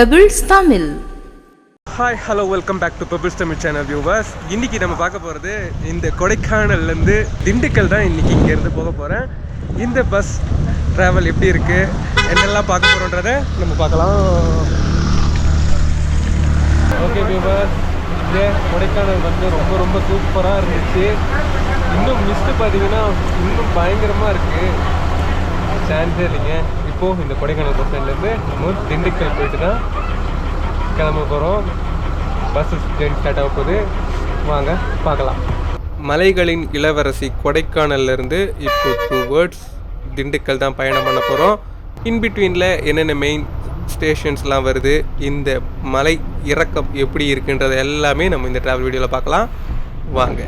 Pebbles Tamil hi hello welcome back to Pebbles Tamil channel viewers இன்னைக்கு நம்ம பார்க்க போகிறது இந்த கொடைக்கானல்லேருந்து திண்டுக்கல் தான் இன்னைக்கு இங்கேருந்து போக போகிறேன் இந்த பஸ் ட்ராவல் எப்படி இருக்குது என்னெல்லாம் பார்க்க போகிறோன்றதை நம்ம பார்க்கலாம். ஓகே வியூவர்ஸ் இந்த கொடைக்கானல் வந்து ரொம்ப ரொம்ப சூப்பராக இருந்துச்சு. இன்னும் மிஸ்ட்டு பார்த்தீங்கன்னா இன்னும் பயங்கரமாக இருக்குது சான்ஸே இல்லைங்க. இப்போது இந்த கொடைக்கானல் பஸ் ஸ்டாண்ட்லேருந்து நம்ம திண்டுக்கல் போயிட்டு தான் கிளம்ப போகிறோம் பஸ் ஜெர்னி ஸ்டார்ட் ஆக போகுது. வாங்க பார்க்கலாம். மலைகளின் இளவரசி கொடைக்கானல்லேருந்து இப்போ டூ வேர்ட்ஸ் திண்டுக்கல் தான் பயணம் பண்ண போகிறோம் இன்பிட்வீனில் என்னென்ன மெயின் ஸ்டேஷன்ஸ்லாம் வருது இந்த மலை இறக்கம் எப்படி இருக்குன்றது எல்லாமே நம்ம இந்த ட்ராவல் வீடியோவில் பார்க்கலாம். வாங்க.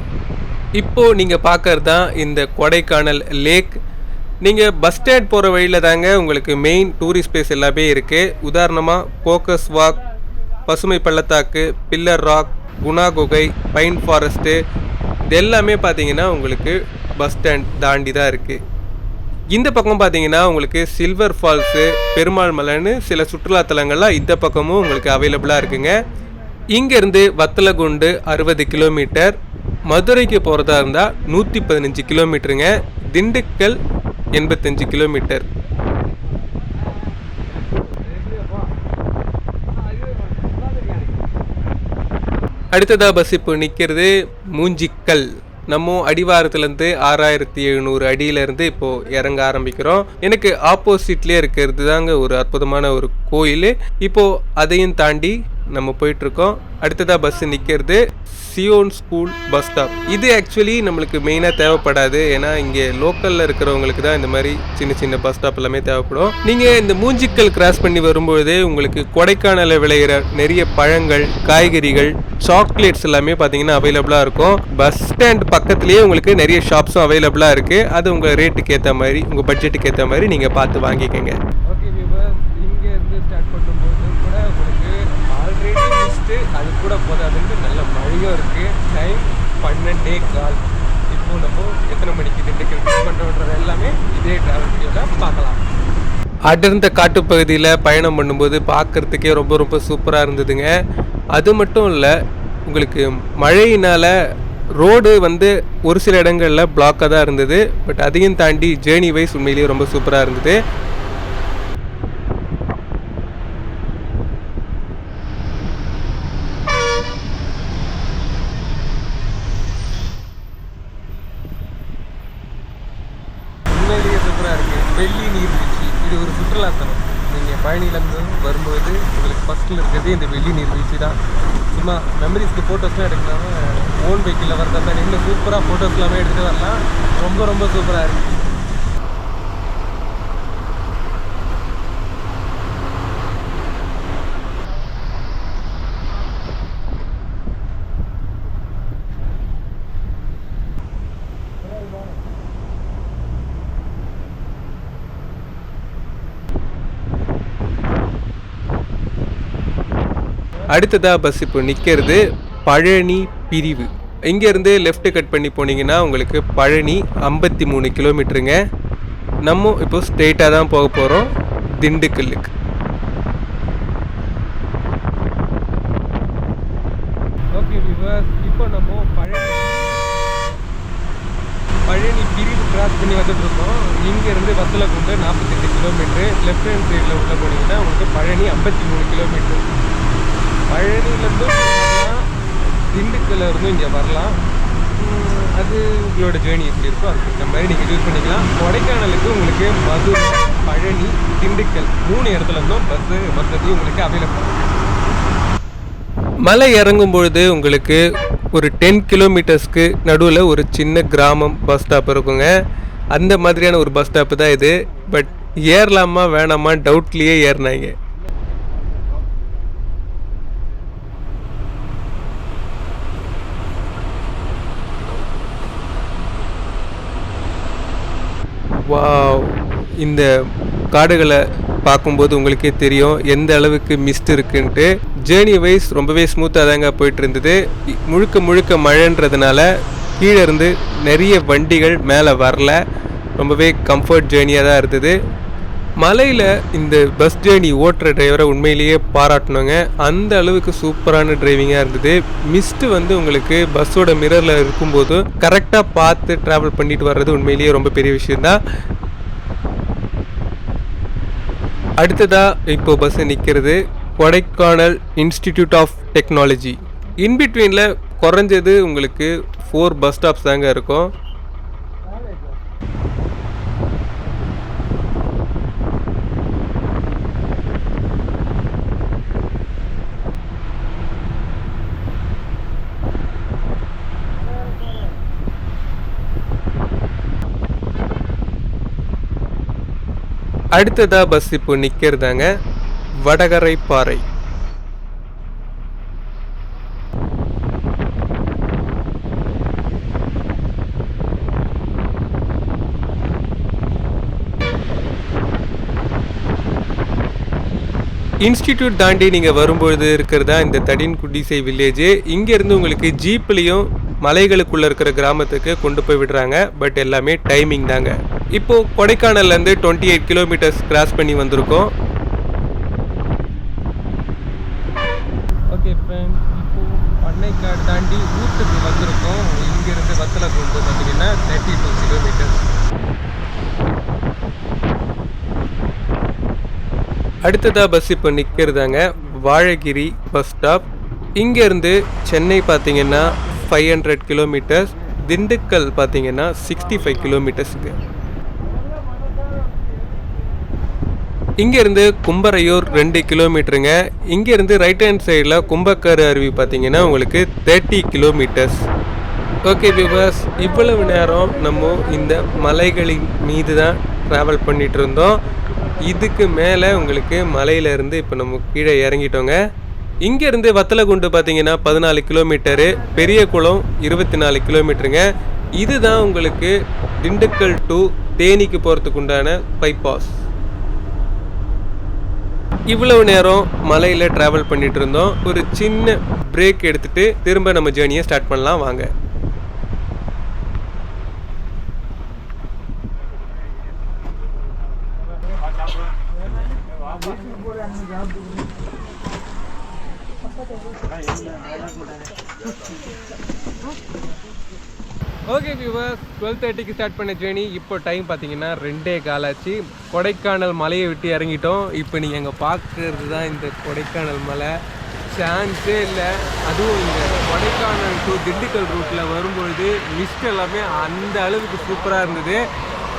இப்போது நீங்கள் பார்க்கறது தான் இந்த கொடைக்கானல் லேக் நீங்கள் பஸ் ஸ்டாண்ட் போகிற வழியில் தாங்க உங்களுக்கு மெயின் டூரிஸ்ட் பிளேஸ் எல்லாமே இருக்குது உதாரணமாக கோக்கஸ் வாக் பசுமை பள்ளத்தாக்கு பில்லர் ராக் குணா குகை பைன் ஃபாரஸ்ட்டு இது எல்லாமே பார்த்தீங்கன்னா உங்களுக்கு பஸ் ஸ்டாண்ட் தாண்டி தான் இருக்குது இந்த பக்கம் பார்த்தீங்கன்னா உங்களுக்கு சில்வர் ஃபால்ஸு பெருமாள் மலைன்னு சில சுற்றுலாத்தலங்கள்லாம் இந்த பக்கமும் உங்களுக்கு அவைலபிளாக இருக்குங்க. இங்கேருந்து வத்தலகுண்டு அறுபது கிலோமீட்டர் மதுரைக்கு போகிறதா இருந்தால் நூற்றி பதினஞ்சு கிலோமீட்டருங்க திண்டுக்கல் எண்பத்தஞ்சு கிலோமீட்டர். அடுத்ததாக பஸ் இப்போ நிற்கிறது மூஞ்சிக்கல். நம்ம அடிவாரத்துலேருந்து ஆறாயிரத்தி எழுநூறு அடியிலேருந்து இப்போது இறங்க ஆரம்பிக்கிறோம். எனக்கு ஆப்போசிட்லேயே இருக்கிறது தாங்க ஒரு அற்புதமான ஒரு கோயில். இப்போது அதையும் தாண்டி நம்ம போயிட்டுருக்கோம். அடுத்ததாக பஸ் நிற்கிறது சியோன் ஸ்கூல் பஸ் ஸ்டாப் இது ஆக்சுவலி நம்மளுக்கு மெயினாக தேவைப்படாது. ஏன்னா இங்கே லோக்கலில் இருக்கிறவங்களுக்கு தான் இந்த மாதிரி சின்ன சின்ன பஸ் ஸ்டாப் எல்லாமே தேவைப்படும். நீங்கள் இந்த மூஞ்சிக்கல் கிராஸ் பண்ணி வரும்பொழுதே உங்களுக்கு கொடைக்கானலில் விளையிற நிறைய பழங்கள் காய்கறிகள் சாக்லேட்ஸ் எல்லாமே பார்த்தீங்கன்னா அவைலபிளாக இருக்கும். பஸ் ஸ்டாண்ட் பக்கத்துலேயே உங்களுக்கு நிறைய ஷாப்ஸும் அவைலபிளாக இருக்குது அது உங்கள் ரேட்டுக்கு ஏற்ற மாதிரி உங்கள் பட்ஜெட்டுக்கு ஏற்ற மாதிரி நீங்கள் பார்த்து வாங்கிக்கோங்க ஓகே இங்கே இருந்து ஸ்டார்ட் பண்ணும்போது கூட உங்களுக்கு ஆல்ரெடி லிஸ்ட்டு அது கூட போதாதுன்னு நல்ல மழையும் இருக்குது டைம் பன்னெண்டே கால். இப்போ நம்ம எத்தனை மணிக்கு திண்டுக்கல் புக் பண்ணுறோன்றது எல்லாமே இதே ட்ராவல் வீடியோவில் பார்க்கலாம். அடர்ந்த காட்டுப்பகுதியில் பயணம் பண்ணும்போது பார்க்குறதுக்கே ரொம்ப ரொம்ப சூப்பராக இருந்ததுங்க. அது மட்டும் இல்லை உங்களுக்கு மழையினால் ரோடு வந்து ஒரு சில இடங்களில் பிளாக்காக தான் இருந்தது. பட் அதையும் தாண்டி ஜேர்னி வைஸ் உண்மையிலேயே ரொம்ப சூப்பராக இருந்தது உண்மையிலேயே சூப்பராக இருக்குது வெள்ளி நீர்வீழ்ச்சி இது ஒரு சுற்றுலாத்தலம் நீங்கள் பழனியிலேருந்து வரும்போது உங்களுக்கு ஃபஸ்ட்டில் இருக்கிறதே இந்த வெள்ளி நீர்வீழ்ச்சி தான் சும்மா மெமரிஸ்க்கு ஃபோட்டோஸ்லாம் எடுக்கலாம் ஓன் வெஹிக்கிளில் வரதா தான் சூப்பராக ஃபோட்டோஸ் எல்லாமே எடுத்துகிட்டு வரலாம். ரொம்ப ரொம்ப சூப்பராக இருக்குது அடுத்ததாக பஸ் இப்போ நிற்கிறது பழனி பிரிவு. இங்கேருந்து லெஃப்ட் கட் பண்ணி போனீங்கன்னா உங்களுக்கு பழனி ஐம்பத்தி மூணு கிலோமீட்டருங்க நம்ம இப்போ ஸ்ட்ரெயிட்டாக தான் போக போகிறோம் திண்டுக்கல்லுக்கு ஓகே இப்போ நம்ம பழனி பழனி பிரிவு கிராஸ் பண்ணி வந்துட்டு இருக்கோம். இங்கேருந்து கொண்டு நாற்பத்தெட்டு கிலோமீட்ரு லெஃப்ட் ஹேண்ட் சைடில் உள்ள போனீங்கன்னா உங்களுக்கு பழனி ஐம்பத்தி மூணு கிலோமீட்டர் பழனியிலேருந்து திண்டுக்கல்ல இருந்தும் இங்கே வரலாம். அது உங்களோட ஜேர்னி எப்படி இருக்கோ அதுக்கு மாதிரி நீங்கள் யூஸ் பண்ணிக்கலாம். கொடைக்கானலுக்கு உங்களுக்கு மதுரை பழனி திண்டுக்கல் மூணு இடத்துல இருந்தும் பஸ்ஸு வசதி உங்களுக்கு அவைலபிள் மலை இறங்கும் பொழுது உங்களுக்கு ஒரு டென் கிலோமீட்டர்ஸ்க்கு நடுவில் ஒரு சின்ன கிராமம் பஸ் ஸ்டாப் இருக்குங்க. அந்த மாதிரியான ஒரு பஸ் ஸ்டாப்பு தான் இது. பட் ஏறலாமா வேணாமா டவுட்லேயே ஏறினாங்க. வா இந்த காடுகளை பார்க்கும்போது உங்களுக்கே தெரியும் எந்த அளவுக்கு மிஸ்ட் இருக்குன்ட்டு. ஜேர்னி வைஸ் ரொம்பவே ஸ்மூத்தாக தாங்க போயிட்டு இருந்தது முழுக்க முழுக்க மழைன்றதுனால கீழே இருந்து நிறைய வண்டிகள் மேலே வரல. ரொம்பவே கம்ஃபர்ட் ஜேர்னியாக தான் இருந்தது. மலையில் இந்த பஸ் ஜேர்னி ஓட்டுற டிரைவரை உண்மையிலேயே பாராட்டணுங்க. அந்த அளவுக்கு சூப்பரான டிரைவிங்காக இருந்தது. மிஸ்ட் வந்து உங்களுக்கு பஸ்ஸோட மிரரில் இருக்கும்போது கரெக்டாக பார்த்து ட்ராவல் பண்ணிட்டு வர்றது உண்மையிலேயே ரொம்ப பெரிய விஷயந்தான் அடுத்ததாக இப்போ பஸ் நிற்கிறது கொடைக்கானல் இன்ஸ்டிடியூட் ஆஃப் டெக்னாலஜி இன்பிட்வீனில் குறைஞ்சது உங்களுக்கு ஃபோர் பஸ் ஸ்டாப்ஸ் தாங்க இருக்கும். அடுத்ததாக பஸ் இப்போ நிற்கிறதாங்க வடகரை பாறை. இன்ஸ்டிடியூட் தாண்டி நீங்கள் வரும்பொழுது இருக்கிறதா இந்த தடின் குடிசை வில்லேஜ் இங்கேருந்து உங்களுக்கு ஜீப்லேயும் மலைகளுக்குள்ளே இருக்கிற கிராமத்துக்கு கொண்டு போய் விடுறாங்க. பட் எல்லாமே டைமிங் தாங்க. இப்போ கொடைக்கானல்லேருந்து டுவெண்ட்டி எயிட் கிலோமீட்டர்ஸ் கிராஸ் பண்ணி வந்திருக்கோம். ஓகே ஃப்ரெண்ட் இப்போ பண்ணைக்காடு தாண்டி ஊத்துக்கு வந்திருக்கோம். இங்கேருந்து வத்தலை கொண்டு பார்த்தீங்கன்னா தேர்ட்டி டூ கிலோமீட்டர்ஸ் அடுத்ததாக பஸ் இப்போ நிற்கிறதாங்க வாழகிரி பஸ் ஸ்டாப் இங்கேருந்து சென்னை பார்த்தீங்கன்னா ஃபைவ் ஹண்ட்ரட் கிலோமீட்டர்ஸ் திண்டுக்கல் பார்த்தீங்கன்னா சிக்ஸ்டி ஃபைவ் கிலோமீட்டர்ஸுக்கு இங்கேருந்து கும்பரையூர் ரெண்டு கிலோமீட்டருங்க இங்கேருந்து ரைட் ஹேண்ட் சைடில் கும்பக்கரு அருவி பார்த்தீங்கன்னா உங்களுக்கு தேர்ட்டி கிலோமீட்டர்ஸ் ஓகே விவர்ஸ் இவ்வளவு நேரம் நம்ம இந்த மலைகளின் மீது தான் ட்ராவல் பண்ணிகிட்டு இருந்தோம் இதுக்கு மேலே உங்களுக்கு மலையிலேருந்து இப்போ நம்ம கீழே இறங்கிட்டோங்க. இங்கேருந்து வத்தலகுண்டு பார்த்தீங்கன்னா பதினாலு கிலோமீட்டரு பெரிய குளம் இருபத்தி நாலு கிலோமீட்டருங்க இதுதான் உங்களுக்கு திண்டுக்கல் டு தேனிக்கு போகிறதுக்கு உண்டான பைபாஸ் இவ்வளவு நேரம் மலையில் ட்ராவல் பண்ணிட்டு இருந்தோம் ஒரு சின்ன பிரேக் எடுத்துட்டு திரும்ப நம்ம ஜேர்னியை ஸ்டார்ட் பண்ணலாம். வாங்க. ஓகே வியூவர்ஸ் டுவெல் தேர்ட்டிக்கு ஸ்டார்ட் பண்ண ஜேர்னி இப்போ டைம் பார்த்தீங்கன்னா ரெண்டே காலாச்சு கொடைக்கானல் மலையை விட்டு இறங்கிட்டோம். இப்போ நீங்கள் அங்கே பார்க்குறது தான் இந்த கொடைக்கானல் மலை. சான்ஸே இல்லை. அதுவும் இங்கே கொடைக்கானல் டு திண்டுக்கல் ரூட்டில் வரும்பொழுது மிஸ்ட் எல்லாமே அந்த அளவுக்கு சூப்பராக இருந்தது.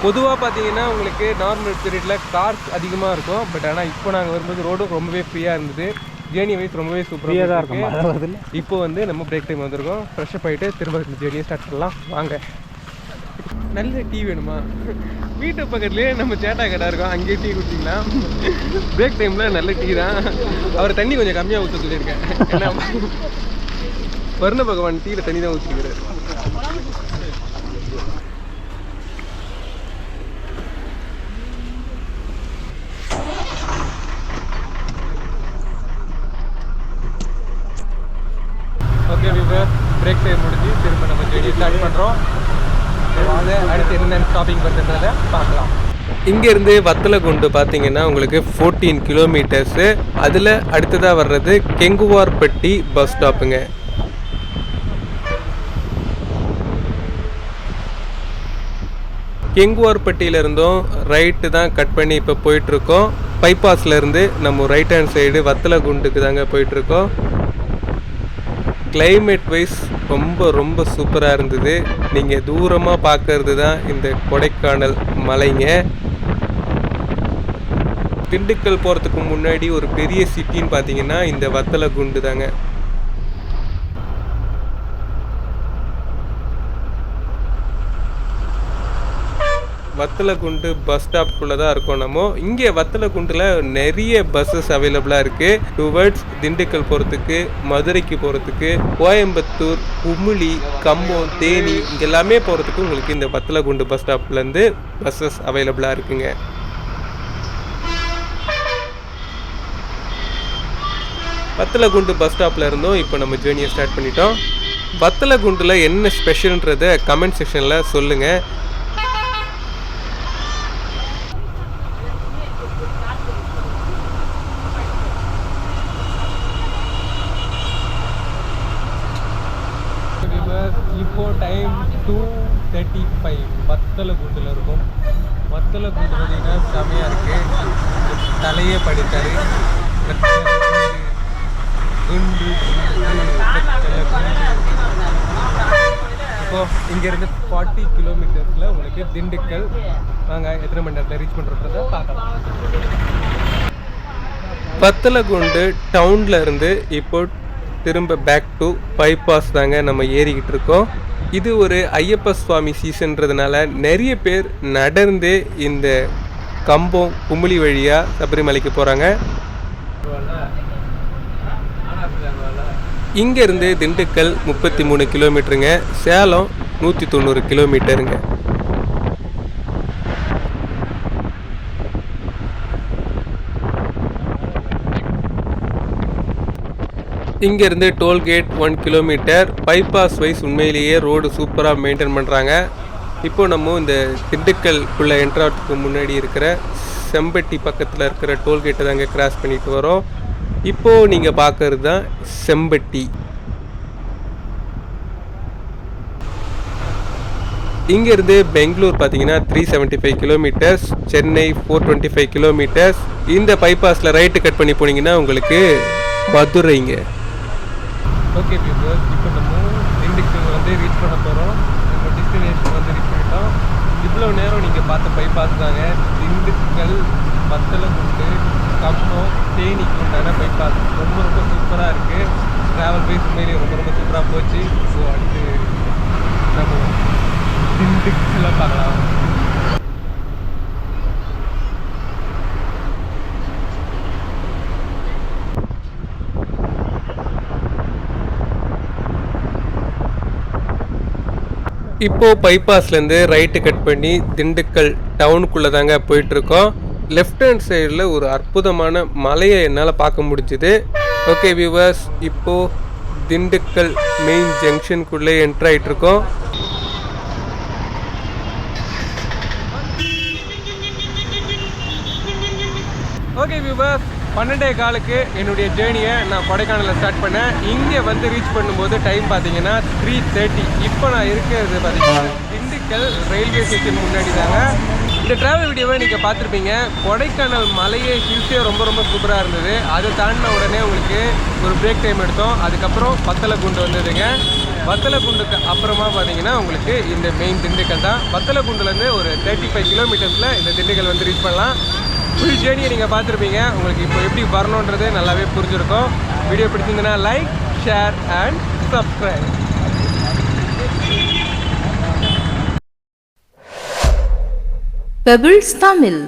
பொதுவாக பார்த்தீங்கன்னா உங்களுக்கு நார்மல் பீரியடில் கார்ஸ் அதிகமாக இருக்கும். பட் ஆனால் இப்போ நாங்கள் வரும்போது ரோடும் ரொம்பவே ஃப்ரீயாக இருந்தது. ஜேர்னி வைஸ் ரொம்பவே சூப்பராக தான் இருக்கும் இப்போ வந்து நம்ம பிரேக் டைம் வந்திருக்கோம். ஃப்ரெஷ்அப் ஆகிட்டு திரும்ப ஜேர்னியை ஸ்டார்ட் பண்ணலாம். வாங்க. நல்ல டீ வேணுமா? வீட்டு பக்கத்துலேயே நம்ம சேட்டா கடை இருக்கோம். அங்கேயே டீ குடிச்சிக்கலாம். பிரேக் டைமில் நல்ல டீ தான். அவர் தண்ணி கொஞ்சம் கம்மியாக ஊற்ற சொல்லியிருக்கேன். ஏன்னா வருண பகவான் டீயில் தண்ணி தான் ஊற்றிக்கிறார் ஓகே விவர் பிரேக் டைம் முடிஞ்சு திரும்ப நம்ம ஜெடி ஸ்டார்ட் பண்ணுறோம் வாங்க அடுத்து என்னென்ன ஷாப்பிங் பண்ணுறத பார்க்கலாம். இங்கேருந்து வத்தலகுண்டு பார்த்தீங்கன்னா உங்களுக்கு ஃபோர்டீன் கிலோமீட்டர்ஸு அதில் அடுத்ததாக வர்றது கெங்குவார்பட்டி பஸ் ஸ்டாப்புங்க கெங்குவார்பட்டியிலிருந்தும் ரைட்டு தான் கட் பண்ணி இப்போ போயிட்டுருக்கோம். பைபாஸ்லேருந்து நம்ம ரைட் ஹேண்ட் சைடு வத்தலகுண்டுக்கு தாங்க போயிட்டுருக்கோம். கிளைமேட் வைஸ் ரொம்ப ரொம்ப சூப்பராக இருந்தது. நீங்கள் தூரமாக பார்க்கறது தான் இந்த கொடைக்கானல் மலைங்க. திண்டுக்கல் போகிறதுக்கு முன்னாடி ஒரு பெரிய சிட்டின்னு பார்த்தீங்கன்னா இந்த வத்தலை குண்டு தாங்க வத்தலகுண்டு பஸ் ஸ்டாப்குள்ளே தான் இருக்கோம் நம்ம. இங்கே வத்தலகுண்டில் நிறைய பஸ்ஸஸ் அவைலபிளாக இருக்குது டுவர்ட்ஸ் திண்டுக்கல் போகிறதுக்கு மதுரைக்கு போகிறதுக்கு கோயம்புத்தூர் குமுளி கம்பம் தேனி இங்கே எல்லாமே போகிறதுக்கு உங்களுக்கு இந்த வத்தலகுண்டு பஸ் ஸ்டாப்லேருந்து பஸ்ஸஸ் அவைலபிளாக இருக்குங்க. வத்தலகுண்டு பஸ் ஸ்டாப்பில் இருந்தோம் இப்போ நம்ம ஜேர்னியை ஸ்டார்ட் பண்ணிட்டோம். வத்தலகுண்டில் என்ன ஸ்பெஷல்ன்றதை கமெண்ட் செக்ஷனில் சொல்லுங்கள் இப்போது டைம் டூ தேர்ட்டி ஃபைவ் வத்தலை குண்டில் இருக்கும். வத்தலை குண்டு பார்த்தீங்கன்னா செமையாக இருக்குது தலையே படித்தார் குண்டு இப்போ இங்கேருந்து ஃபார்ட்டி கிலோமீட்டர்ஸில் உங்களுக்கு திண்டுக்கல். நாங்கள் எத்தனை மணி நேரத்தில் ரீச் பண்ணுறத பார்க்கலாம். வத்தலகுண்டு டவுனில் இருந்து இப்போ திரும்ப பேக் டு பைபாஸ் தாங்க நம்ம ஏறிக்கிட்டு இருக்கோம். இது ஒரு ஐயப்ப சுவாமி சீசன்றதுனால நிறைய பேர் நடந்தே இந்த கம்பம் குமுளி வழியாக சபரிமலைக்கு போகிறாங்க இங்கேருந்து திண்டுக்கல் முப்பத்தி மூணு கிலோமீட்டருங்க. சேலம் நூற்றி தொண்ணூறு கிலோமீட்டருங்க. இங்கேருந்து tollgate one kilometre bypass wise உண்மையிலேயே ரோடு சூப்பராக மெயின்டைன் பண்ணுறாங்க இப்போ நம்ம இந்த திண்டுக்கல்குள்ளே என்ட்ராட்டுக்கு முன்னாடி இருக்கிற செம்பட்டி பக்கத்தில் இருக்கிற டோல்கேட்டை தாங்க கிராஸ் பண்ணிட்டு வரோம். இப்போது நீங்கள் பார்க்கறது தான் செம்பட்டி. இங்கேருந்து பெங்களூர் பார்த்தீங்கன்னா three seventy five kilometres Chennai four twenty five kilometres இந்த பைபாஸில் ரைட்டு கட் பண்ணி போனீங்கன்னா உங்களுக்கு மதுரைங்க. ஓகே பீப்பர் இப்போ நம்ம திண்டுக்கல் வந்து ரீச் பண்ண போகிறோம் நம்ம டெஸ்டினேஷன் வந்து ரீச் பண்ணிட்டோம். இவ்வளோ நேரம் நீங்கள் பார்த்த பைபாஸ் தாங்க. திண்டுக்கல் வத்தலகுண்டு கம்பம் தேனிக்கு உண்டான பைபாஸ் ரொம்ப ரொம்ப சூப்பராக இருக்குது ட்ராவல் வைஸ் உண்மையிலேயே ரொம்ப ரொம்ப சூப்பராக போச்சு. ஸோ அடுத்து நம்ம திண்டுக்கல்ல பார்க்கலாம். இப்போது பைபாஸ்லேருந்து ரைட்டு கட் பண்ணி திண்டுக்கல் டவுனுக்குள்ளே தாங்க போயிட்டுருக்கோம். லெஃப்ட் ஹேண்ட் சைடில் ஒரு அற்புதமான மலையை என்னால் பார்க்க முடிஞ்சுது. ஓகே வியூவர்ஸ் இப்போது திண்டுக்கல் மெயின் ஜங்ஷனுக்குள்ளே என்ட்ரு ஆகிட்ருக்கோம் ஓகே வியூவர்ஸ் பன்னெண்டே காலுக்கு என்னுடைய ஜேர்னியை நான் கொடைக்கானலில் ஸ்டார்ட் பண்ணேன். இங்கே வந்து ரீச் பண்ணும்போது டைம் பார்த்தீங்கன்னா த்ரீ தேர்ட்டி இப்போ நான் இருக்கிறது பார்த்தீங்கன்னா திண்டுக்கல் ரயில்வே ஸ்டேஷன் முன்னாடி தாங்க இந்த ட்ராவல் வீடியோவை நீங்கள் பார்த்துருப்பீங்க. கொடைக்கானல் மலையே ஹில்ஸே ரொம்ப ரொம்ப சூப்பராக இருந்தது. அதை தாண்டின உடனே உங்களுக்கு ஒரு பிரேக் டைம் எடுத்தோம். அதுக்கப்புறம் பத்தலகுண்டு வந்ததுங்க. வத்தலகுண்டுக்கு அப்புறமா பார்த்தீங்கன்னா உங்களுக்கு இந்த மெயின் திண்டுக்கல் தான். வத்தலகுண்டுலேருந்து ஒரு தேர்ட்டி ஃபைவ் கிலோமீட்டர்ஸில் இந்த திண்டுக்கல் வந்து ரீச் பண்ணலாம். ஃபுல் ஜேர்னியை நீங்கள் பார்த்துருப்பீங்க. உங்களுக்கு இப்போ எப்படி வரணுன்றது நல்லாவே புரிஞ்சிருக்கும். வீடியோ பிடிச்சிருந்ததுன்னா like share and subscribe Pebbles Tamil